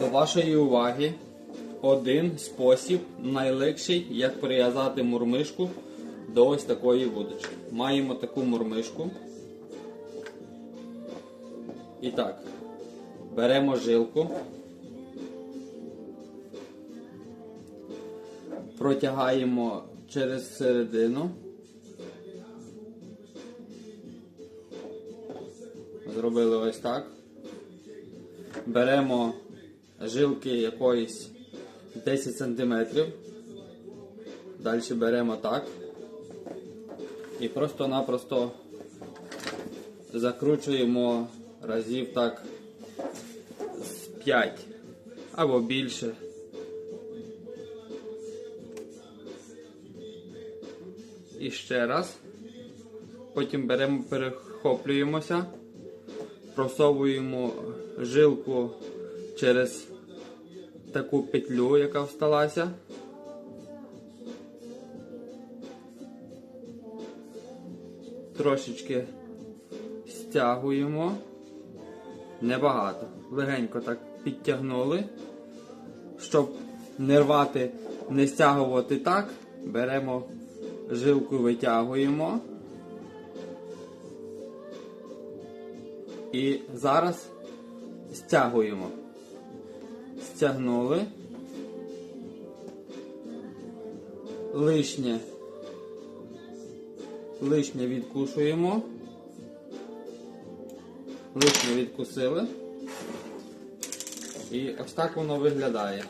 До вашої уваги один спосіб найлегший, як прив'язати мурмишку до ось такої вудочки. Маємо таку мурмишку. І так, беремо жилку, протягаємо через середину. Зробили ось так. Беремо жилки якоїсь 10 см. Далі беремо так. І просто-напросто закручуємо разів так з 5 або більше. І ще раз. Потім беремо, перехоплюємося, просовуємо жилку через таку петлю, яка всталася. Трошечки стягуємо. Небагато. Легенько так підтягнули. Щоб не рвати, не стягувати так, беремо жилку, витягуємо. І зараз стягуємо. Стягнули. Лишнє. Лишнє відкушуємо. Лишнє відкусили. І ось так воно виглядає.